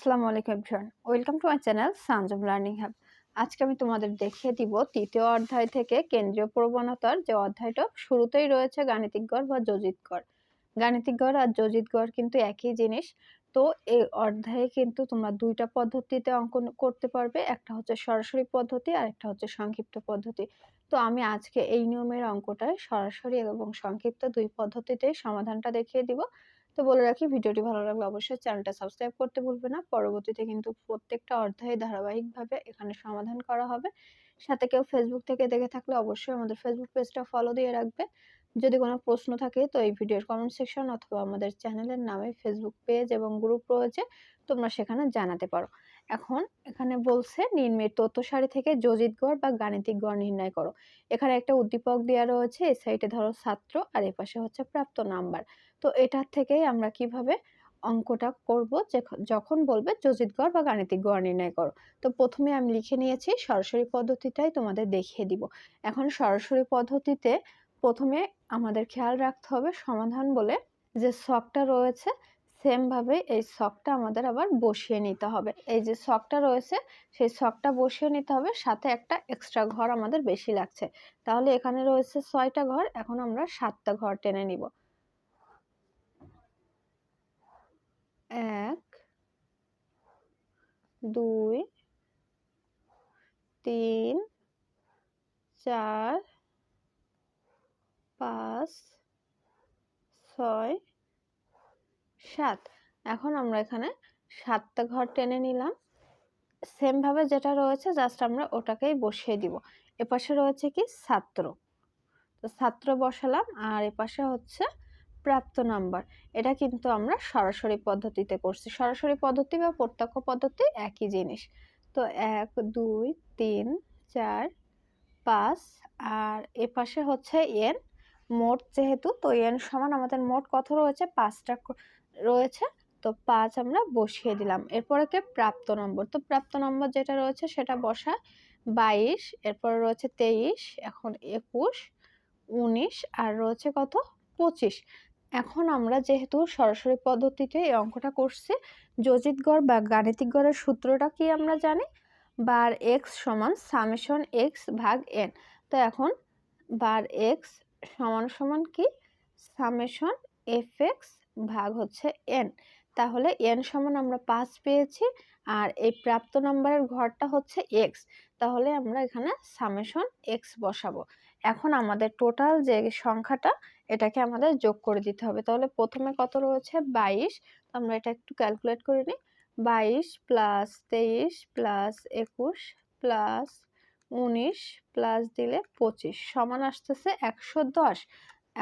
আসসালামু আলাইকুম everyone. Welcome to my channel Sanjam learning hub. আজকে আমি তোমাদের দেখিয়ে দিব তৃতীয় অধ্যায় থেকে কেন্দ্রীয় প্রবণতার যে অধ্যায়টা শুরুতেই রয়েছে গাণিতিক গড় বা যোজিত গড়। গাণিতিক গড় আর যোজিত গড় কিন্তু একই জিনিস। তো এই অধ্যায়ে কিন্তু তোমরা দুইটা পদ্ধতিতে অঙ্কন করতে পারবে। একটা হচ্ছে সরাসরি পদ্ধতি আর একটা হচ্ছে সংক্ষিপ্ত পদ্ধতি। তো আমি আজকে এই নিয়মের অঙ্কটায় সরাসরি এবং সংক্ষিপ্ত দুই পদ্ধতিতেই সমাধানটা দেখিয়ে দিব। তো বলে রাখি, ভিডিওটি ভালো লাগলে অবশ্যই চ্যানেলটা সাবস্ক্রাইব করতে ভুলবে না। পরবর্তীতে কিন্তু প্রত্যেকটা অধ্যায়ে ধারাবাহিকভাবে এখানে সমাধান করা হবে। সাথে কেউ ফেসবুক থেকে দেখে থাকলে অবশ্যই আমাদের ফেসবুক পেজটা ফলো দিয়ে রাখবে। যদি কোনো প্রশ্ন থাকে তো এই ভিডিওর কমেন্ট সেকশন অথবা আমাদের চ্যানেলের নামে ফেসবুক পেজ এবং গ্রুপ রয়েছে, তোমরা সেখানে জানাতে পারো। এখন এখানে বলছে নির্মিত তথ্য সারি থেকে যোজিত গড় বা গাণিতিক গড় নির্ণয় করো। এখানে একটা উদ্দীপক দেওয়া রয়েছে, এই সাইডে ধরো ছাত্র আর এ পাশে হচ্ছে প্রাপ্ত নাম্বার তো এটার থেকেই আমরা কীভাবে অঙ্কটা করব? যখন বলবে যোজিত গড় বা গাণিতিক গড় নির্ণয় করো। তো প্রথমে আমি লিখে নিয়েছি সরাসরি পদ্ধতিটাই তোমাদের দেখিয়ে দিব। এখন সরাসরি পদ্ধতিতে প্রথমে আমাদের খেয়াল রাখতে হবে সমাধান বলে যে শখটা রয়েছে, সেমভাবে এই শখটা আমাদের আবার বসিয়ে নিতে হবে। এই যে শখটা রয়েছে, সেই শখটা বসিয়ে নিতে হবে, সাথে একটা এক্সট্রা ঘর আমাদের বেশি লাগছে। তাহলে এখানে রয়েছে ছয়টা ঘর, এখন আমরা সাতটা ঘর টেনে নিব। এক, দুই, তিন, চার, পাঁচ, ছয়, সাত। এখন আমরা এখানে সাতটা ঘর টেনে নিলাম। সেমভাবে যেটা রয়েছে জাস্ট আমরা ওটাকেই বসিয়ে দিব। এপাশে রয়েছে কি? ছাত্র। তো ছাত্র বসালাম, আর এপাশে হচ্ছে প্রাপ্ত নাম্বার এটা কিন্তু আমরা সরাসরি পদ্ধতিতে করছি। সরাসরি পদ্ধতি বা প্রত্যক্ষ পদ্ধতি একই জিনিস। তো এক, দুই, তিন, চার, পাঁচ, আর এ পাশে হচ্ছে এন মোট যেহেতু, তো এন সমান আমাদের মোট কত রয়েছে? পাঁচটা রয়েছে। তো পাঁচ আমরা বসিয়ে দিলাম। এরপরে কে? প্রাপ্ত নম্বর তো প্রাপ্ত নম্বর যেটা রয়েছে, সেটা বসা বাইশ, এরপরে রয়েছে তেইশ, এখন একুশ, উনিশ, আর রয়েছে কত? পঁচিশ। এখন আমরা যেহেতু সরাসরি পদ্ধতিতে এই অঙ্কটা করছি, যোজিত গড় বা গাণিতিক গড়ের সূত্রটা কি আমরা জানি? বার এক্স সমান সামেশন এক্স ভাগ এন তো এখন বার এক্স সমান সমান কি? সামেশন এফ এক্স ভাগ হচ্ছে এন তাহলে এন সমান আমরা পাঁচ পেয়েছি আর এই প্রাপ্ত নম্বরের ঘরটা হচ্ছে এক্স তাহলে আমরা এখানে সামেশন এক্স বসাবো। এখন আমাদের টোটাল যে সংখ্যাটা এটাকে আমাদের যোগ করে দিতে হবে। তাহলে প্রথমে কত রয়েছে? বাইশ। আমরা এটা একটু ক্যালকুলেট করে নিই। বাইশ প্লাস তেইশ প্লাস একুশ প্লাস উনিশ প্লাস দিলে পঁচিশ। সমান আসতেছে একশো দশ।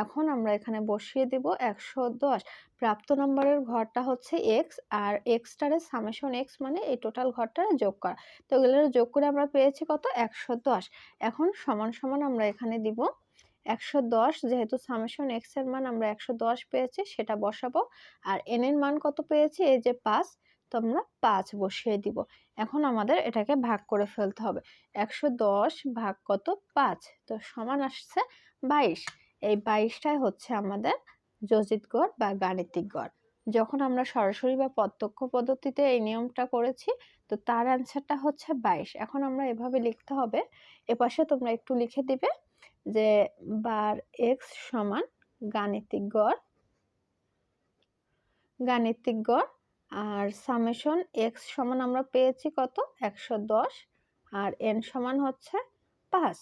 এখন আমরা এখানে বসিয়ে দিব একশো দশ। প্রাপ্ত নম্বরের ঘরটা হচ্ছে এক্স আর এক্সটারে সামেশন এক্স মানে এই টোটাল ঘরটারে যোগ করা। তো এগুলো যোগ করে আমরা পেয়েছি কত? একশো দশ। এখন সমান সমান আমরা এখানে দিব একশো দশ, যেহেতু সামেশন এক্সের মান আমরা একশো দশ পেয়েছি, সেটা বসাবো। আর এন এর মান কত পেয়েছি? এই যে পাঁচ, তো আমরা পাঁচ বসিয়ে দিব। এখন আমাদের এটাকে ভাগ করে ফেলতে হবে। একশো দশ ভাগ কত? পাঁচ। তো সমান আসছে বাইশ। এই বাইশটাই হচ্ছে আমাদের যোজিত গড় বা গাণিতিক গড়। যখন আমরা সরাসরি বা প্রত্যক্ষ পদ্ধতিতে এই নিয়মটা করেছি, তো তার অ্যান্সারটা হচ্ছে বাইশ। এখন আমরা এভাবে লিখতে হবে। এপাশে তোমরা একটু লিখে দিবে। যে বার এক্স সমান গাণিতিক গড় গাণিতিক গড়, আর সামেশন এক্স সমান আমরা পেয়েছি কত? একশো দশ, আর এন সমান হচ্ছে পাঁচ।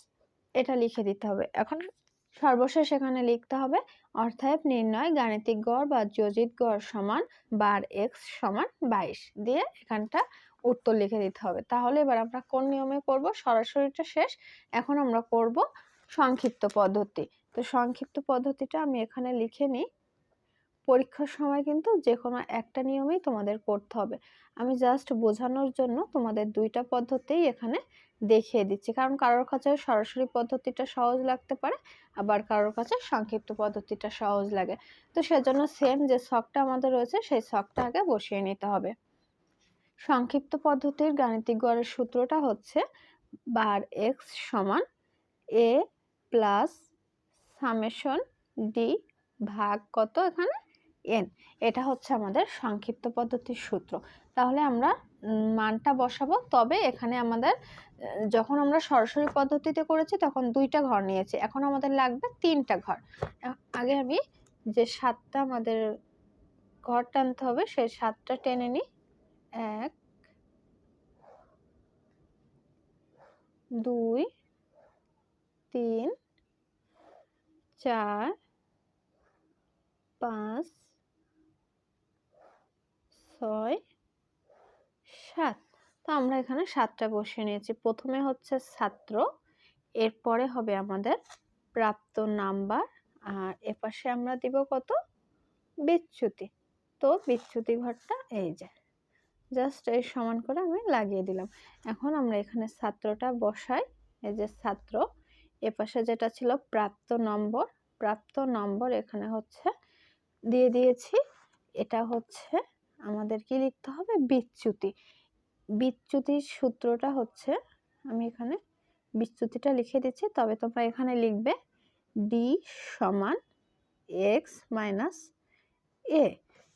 এটা লিখে দিতে হবে। এখন সর্বশেষ এখানে লিখতে হবে অর্থায়ব নির্ণয় গাণিতিক গড় বা যোজিত গড় সমান বার এক্স সমান বাইশ দিয়ে এখানটা উত্তর লিখে দিতে হবে। তাহলে এবার আমরা কোন নিয়মে করব? সরাসরিটা শেষ। এখন আমরা করব সংক্ষিপ্ত পদ্ধতি। তো সংক্ষিপ্ত পদ্ধতিটা আমি এখানে লিখে নিই। পরীক্ষার সময় কিন্তু যে কোনো একটা নিয়মেই তোমাদের করতে হবে। আমি জাস্ট বোঝানোর জন্য তোমাদের দুইটা পদ্ধতিই এখানে দেখিয়ে দিচ্ছি। কারণ কারোর কাছে সরাসরি পদ্ধতিটা সহজ লাগতে পারে, আবার কারোর কাছে সংক্ষিপ্ত পদ্ধতিটা সহজ লাগে। তো সেজন্য সেম যে শখটা আমাদের রয়েছে, সেই শখটা আগে বসিয়ে নিতে হবে। সংক্ষিপ্ত পদ্ধতির গাণিতিক গড়ের সূত্রটা হচ্ছে বার এক্স সমান এ প্লাস সামেশন ডি ভাগ কত এখানে? এন। এটা হচ্ছে আমাদের সংক্ষিপ্ত পদ্ধতির সূত্র। তাহলে আমরা মানটা বসাবো। তবে এখানে আমাদের যখন আমরা সরাসরি পদ্ধতিতে করেছি, তখন দুইটা ঘর নিয়েছি। এখন আমাদের লাগবে তিনটা ঘর। আগে আমি যে সাতটা আমাদের ঘর টানতে হবে, সেই সাতটা টেনে নিই। এক, দুই, তিন চার, পাঁচ, ছয়, সাত। তো আমরা এখানে সাতটা বসিয়ে নিয়েছি। প্রথমে হচ্ছে ছাত্র, এরপরে হবে আমাদের প্রাপ্ত নাম্বার, আর এপাশে আমরা দিব কত? বিচ্যুতি। তো বিচ্যুতি ঘরটা এই যে। জাস্ট এই সমান করে আমি লাগিয়ে দিলাম। এখন আমরা এখানে ছাত্রটা বসাই। এই যে ছাত্র এপাশে যেটা ছিল প্রাপ্ত নম্বর প্রাপ্ত নম্বর এখানে হচ্ছে দিয়ে দিয়েছি। এটা হচ্ছে আমাদের কি লিখতে হবে? বিচ্যুতি। বিচ্যুতির সূত্রটা হচ্ছে, আমি এখানে বিচ্যুতিটা লিখে দিচ্ছি, তবে তোমরা এখানে লিখবে ডি সমান এক্স মাইনাস এ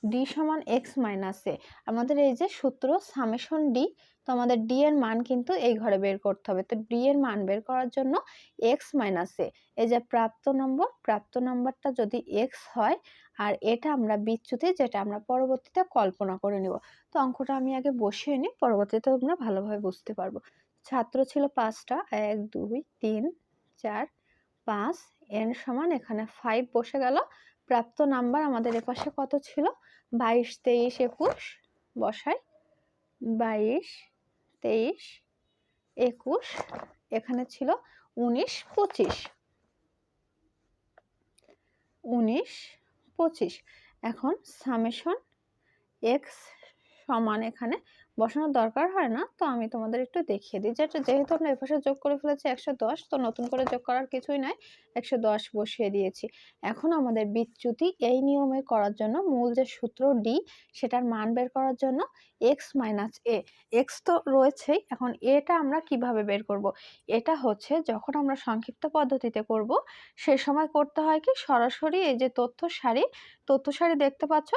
ডি সমান এক্স মাইনাস এ আমাদের এই যে সূত্র সামেশন ডি আমাদের ডি এর মান কিন্তু এই ঘরে বের করতে হবে। তো ডি এর মান বের করার জন্য এক্স মাইনাস এ এই যে প্রাপ্ত নম্বর, প্রাপ্ত নম্বরটা যদি এক্স হয়, আর এটা আমরা বিচ্যুতি, যেটা আমরা পরবর্তীতে কল্পনা করে নিব। তো অঙ্কটা আমি আগে বসিয়ে নিই, পরবর্তীতে তোমরা ভালোভাবে বুঝতে পারব। ছাত্র ছিল পাঁচটা, এক, দুই, তিন, চার, পাঁচ এন সমান এখানে ফাইভ বসে গেল। প্রাপ্ত নাম্বার আমাদের এপাশে কত ছিল? বাইশ, তেইশ, একুশ, বসাই, বাইশ তেইশ একুশ এখানে ছিল উনিশ পঁচিশ। উনিশ পঁচিশ। এখন সামেশন এক্স সমান এখানে বসানোর দরকার হয় না। তো আমি তোমাদের একটু দেখিয়ে দিই। যেটা যেহেতু আমরা এপাশে যোগ করে ফেলেছি একশো দশ, তো নতুন করে যোগ করার কিছুই নাই। একশো দশ বসিয়ে দিয়েছি। এখন আমাদের বিচ্যুতি এই নিয়মে করার জন্য মূল যে সূত্র ডি সেটার মান বের করার জন্য এক্স মাইনাস এ এক্স তো রয়েছেই। এখন এটা আমরা কীভাবে বের করব। এটা হচ্ছে যখন আমরা সংক্ষিপ্ত পদ্ধতিতে করব, সে সময় করতে হয় কি? সরাসরি এই যে তথ্য সারি তথ্য সারি দেখতে পাচ্ছ?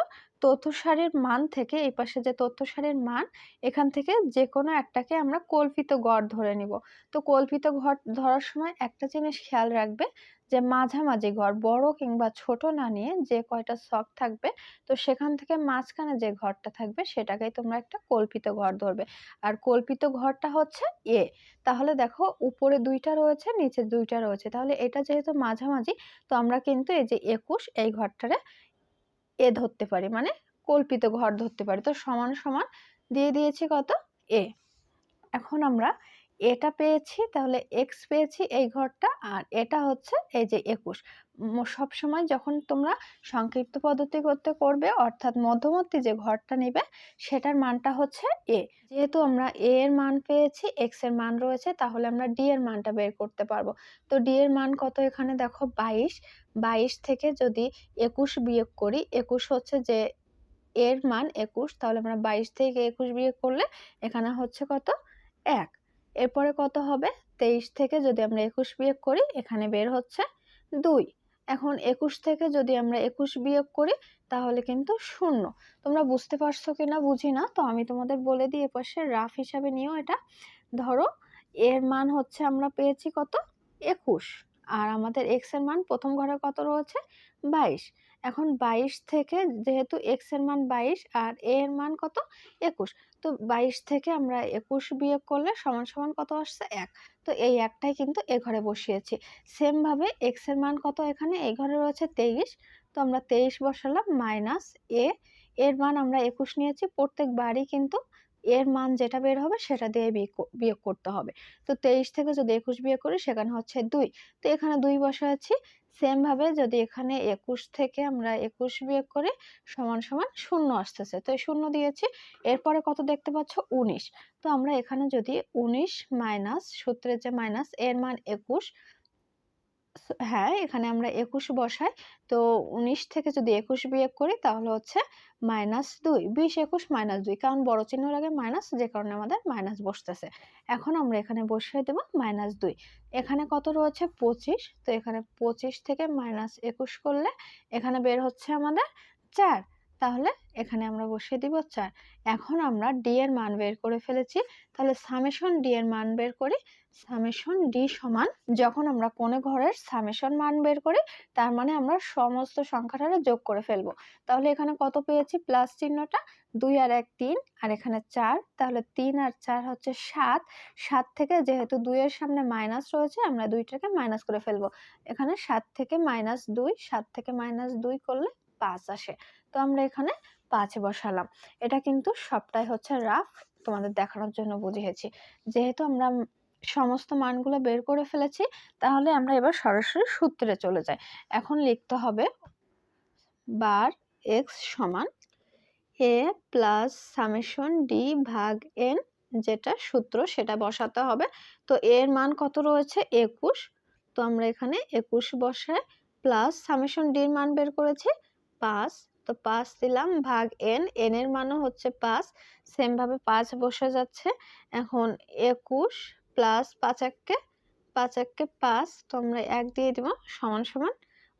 তথ্য সারির মান থেকে, এই পাশে যে তথ্য সারির মান, এখান থেকে যে কোনো একটাকে আমরা কল্পিত গড় ধরে নিব। তো কল্পিত ঘর ধরার সময় একটা জিনিস খেয়াল রাখবে যে মাঝামাঝি ঘর বড় কিংবা ছোট না নিয়ে যে কয়টা শখ থাকবে, তো সেখান থেকে মাঝখানে যে ঘরটা থাকবে, সেটাকেই তোমরা একটা কল্পিত ঘর ধরবে। আর কল্পিত ঘরটা হচ্ছে এ তাহলে দেখো উপরে দুইটা রয়েছে, নিচে দুইটা রয়েছে। তাহলে এটা যেহেতু মাঝামাঝি, তো আমরা কিন্তু এই যে একুশ, এই ঘরটারে এ ধরতে পারি মানে কল্পিত ঘর ধরতে পারি। তো সমান সমান দিয়ে দিয়েছি কত? এ। এখন আমরা এটা পেয়েছি, তাহলে এক্স পেয়েছি এই ঘরটা, আর এটা হচ্ছে এই যে একুশ। সব সময় যখন তোমরা সংক্ষিপ্ত পদ্ধতি করতে করবে, অর্থাৎ মধ্যবর্তী যে ঘরটা নেবে, সেটার মানটা হচ্ছে এ যেহেতু আমরা এ এর মান পেয়েছি এক্সের মান রয়েছে, তাহলে আমরা ডি এর মানটা বের করতে পারব। তো ডি এর মান কত এখানে? দেখো, বাইশ। বাইশ থেকে যদি একুশ বিয়োগ করি, একুশ হচ্ছে যে এর মান একুশ, তাহলে আমরা বাইশ থেকে একুশ বিয়োগ করলে এখানে হচ্ছে কত? এক। এরপরে কত হবে? তেইশ থেকে যদি আমরা একুশ বিয়োগ করি, এখানে বের হচ্ছে দুই। এখন একুশ থেকে যদি আমরা একুশ বিয়োগ করি, তাহলে কিন্তু শূন্য। তোমরা বুঝতে পারছ কি না বুঝি না, তো আমি তোমাদের বলে দিই, এপাশে রাফ হিসাবে নিয়েও এটা। ধরো, এর মান হচ্ছে আমরা পেয়েছি কত? একুশ। আর আমাদের এক্সের মান প্রথম ঘরে কত রয়েছে? বাইশ। এখন বাইশ থেকে যেহেতু এক্সের মান বাইশ আর এ এর মান কত? একুশ। তো বাইশ থেকে আমরা একুশ বিয়োগ করলে সমান সমান কত আসছে? এক। তো এই একটাই কিন্তু এ ঘরে বসিয়েছি। সেমভাবে এক্সের মান কত এখানে? এই ঘরে রয়েছে তেইশ। তো আমরা তেইশ বসালাম মাইনাস এ এর মান আমরা একুশ নিয়েছি। প্রত্যেক বারই কিন্তু এর মান যেটা বের হবে সেটা দিয়ে বিয়োগ করতে হবে। তো তেইশ থেকে যদি একুশ বিয়োগ করি সেখানে হচ্ছে দুই। তো এখানে দুই বসাচ্ছি সেমভাবে যদি এখানে একুশ থেকে আমরা একুশ বিয়োগ করে, সমান সমান শূন্য আসতেছে। তো শূন্য দিয়েছি, এরপরে কত দেখতে পাচ্ছ? উনিশ। তো আমরা এখানে যদি উনিশ মাইনাস সূত্রের যে মাইনাস, এর মান একুশ হ্যাঁ এখানে আমরা একুশ বসাই। তো উনিশ থেকে যদি একুশ বিয়োগ করি, তাহলে হচ্ছে মাইনাস দুই। বিশ, একুশ, মাইনাস দুই। কারণ বড় চিহ্নর আগে মাইনাস, যে কারণে আমাদের মাইনাস বসতেছে। এখন আমরা এখানে বসিয়ে দেবো মাইনাস দুই। এখানে কত রয়েছে? পঁচিশ। তো এখানে পঁচিশ থেকে মাইনাস একুশ করলে এখানে বের হচ্ছে আমাদের চার। তাহলে এখানে আমরা বসিয়ে দিব চার। এখন আমরা ডি এর মান বের করে ফেলেছি। তাহলে সামেশন ডি এর মান বের করি। সামেশন ডি সমান যখন আমরা কোনো ঘরের সামেশন মান বের করি, তার মানে আমরা সমস্ত সংখ্যাটারে যোগ করে ফেলব। তাহলে এখানে কত পেয়েছি? প্লাস চিহ্নটা দুই আর এক তিন, আর এখানে চার। তাহলে তিন আর চার হচ্ছে সাত। সাত থেকে যেহেতু দুইয়ের সামনে মাইনাস রয়েছে, আমরা দুইটাকে মাইনাস করে ফেলব। এখানে সাত থেকে মাইনাস দুই, সাত থেকে মাইনাস দুই করলে পাঁচ আসে। তো আমরা এখানে পাঁচে বসালাম। এটা কিন্তু সবটাই হচ্ছে রাফ তোমাদের দেখানোর জন্য বুঝিয়েছি। যেহেতু আমরা সমস্ত মানগুলো বের করে ফেলেছি, তাহলে আমরা এবার সরাসরি সূত্রে চলে যাই। এখন লিখতে হবে বার এক্স সমান এ প্লাস সামেশন ডি ভাগ এন যেটা সূত্র সেটা বসাতে হবে। তো এর মান কত রয়েছে? একুশ। তো আমরা এখানে একুশ বসায় প্লাস সামেশন ডির মান বের করেছি, পাঁচ। তো পাঁচ দিলাম, ভাগ এন এন এর মানও হচ্ছে পাঁচ সেমভাবে পাঁচ বসে যাচ্ছে। এখন একুশ প্লাস পাঁচ এককে পাঁচ এককে পাঁচ, তো আমরা এক দিয়ে দিব, সমান সমান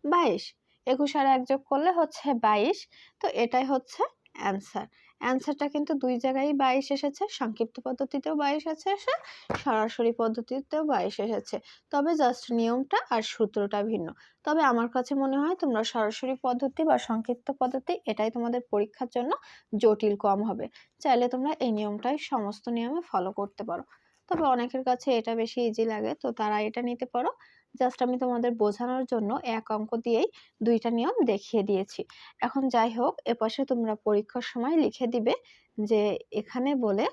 বাইশ। একুশ আর এক যোগ করলে হচ্ছে বাইশ, তো এটাই হচ্ছে অ্যান্সার অ্যান্সারটা কিন্তু দুই জায়গায় বাইশ এসেছে, সংক্ষিপ্ত পদ্ধতিতেও বাইশ আছে এসে সরাসরি পদ্ধতিতেও বাইশ এসেছে। তবে জাস্ট নিয়মটা আর সূত্রটা ভিন্ন। তবে আমার কাছে মনে হয় তোমরা সরাসরি পদ্ধতি বা সংক্ষিপ্ত পদ্ধতি এটাই তোমাদের পরীক্ষার জন্য জটিল কম হবে। চাইলে তোমরা এই নিয়মটাই সমস্ত নিয়মে ফলো করতে পারো। তবে অনেকের কাছে এটা বেশি ইজি লাগে, তো তারা এটা নিতে পারো। জাস্ট আমি তোমাদের বোঝানোর জন্য এক অঙ্ক দিয়েই দুইটা নিয়ম দেখিয়ে দিয়েছি। এখন যাই হোক, এপাশে তোমরা পরীক্ষার সময় লিখে দিবে যে এখানে বলে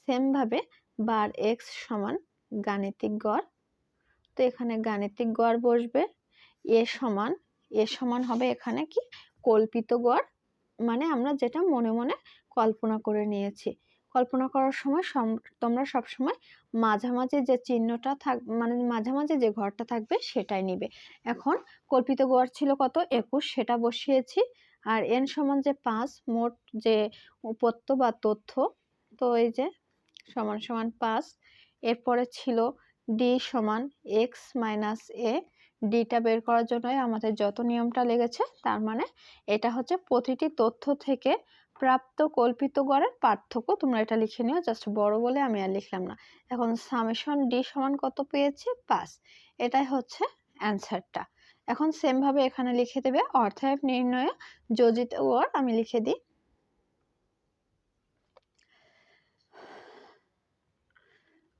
সেমভাবে বার এক্স সমান গাণিতিক গড়। তো এখানে গাণিতিক গড় বসবে। এ সমান এ সমান হবে এখানে কি? কল্পিত গড়। মানে আমরা যেটা মনে মনে কল্পনা করে নিয়েছি। কল্পনা করার সময় তোমরা সবসময় মাঝামাঝি যে চিহ্নটা থাক মানে মাঝামাঝি যে ঘরটা থাকবে সেটাই নিবে। এখন কল্পিত গড় ছিল কত? একুশ, সেটা বসিয়েছি। আর এন সমান যে পাঁচ, মোট যে উপত্য বা তথ্য, তো এই যে সমান সমান পাঁচ, এরপরে ছিল ডি সমান এক্স মাইনাস এ ডিটা বের করার জন্যই আমাদের যত নিয়মটা লেগেছে, তার মানে এটা হচ্ছে প্রতিটি তথ্য থেকে প্রাপ্ত কল্পিত গড়ের পার্থক্য তোমরা এটা লিখে নিও জাস্ট বড় বলে আমি আর লিখলাম না। এখন সামেশন ডি সমান কত পেয়েছি? পাঁচ। এটাই হচ্ছে অ্যান্সারটা এখন সেমভাবে এখানে লিখে দেবে অর্থায়ব নির্ণয়ে যোজিত গড় আমি লিখে দিই।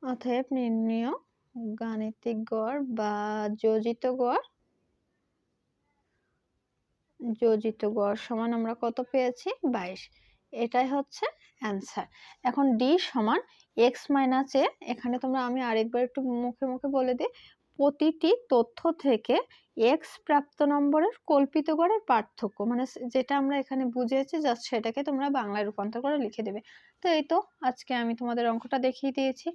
অতএব নির্ণয় গাণিতিক গড় বা যোজিত গড় যোজিত গড় সমান আমরা কত পেয়েছি? বাইশ। এটাই হচ্ছে অ্যান্সার এখন ডি সমান এক্স মাইনাস এ এখানে তোমরা আমি আরেকবার একটু মুখে মুখে বলে দিই, প্রতিটি তথ্য থেকে এক্স প্রাপ্ত নম্বরের কল্পিত গড়ের পার্থক্য মানে যেটা আমরা এখানে বুঝেছি জাস্ট সেটাকে তোমরা বাংলায় রূপান্তর করে লিখে দেবে। তো এই তো, আজকে আমি তোমাদের অঙ্কটা দেখিয়ে দিয়েছি।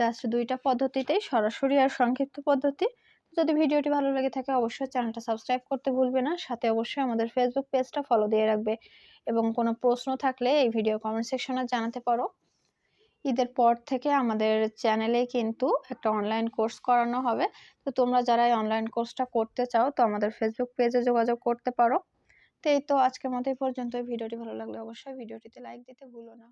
জাস্ট দুইটা পদ্ধতিতেই সরাসরি আর সংক্ষিপ্ত পদ্ধতি। যদি ভিডিওটি ভালো লেগে থাকে, অবশ্যই চ্যানেলটা সাবস্ক্রাইব করতে ভুলবে না। সাথে অবশ্যই আমাদের ফেসবুক পেজটা ফলো দিয়ে রাখবে। এবং কোনো প্রশ্ন থাকলে এই ভিডিও কমেন্ট সেকশনে জানাতে পারো। ঈদের পর থেকে আমাদের চ্যানেলে কিন্তু একটা অনলাইন কোর্স করানো হবে। তো তোমরা যারা এই অনলাইন কোর্সটা করতে চাও, তো আমাদের ফেসবুক পেজে যোগাযোগ করতে পারো। তো এই তো আজকের মতো এই পর্যন্ত ভিডিওটি ভালো লাগলে অবশ্যই ভিডিওটিতে লাইক দিতে ভুলো না।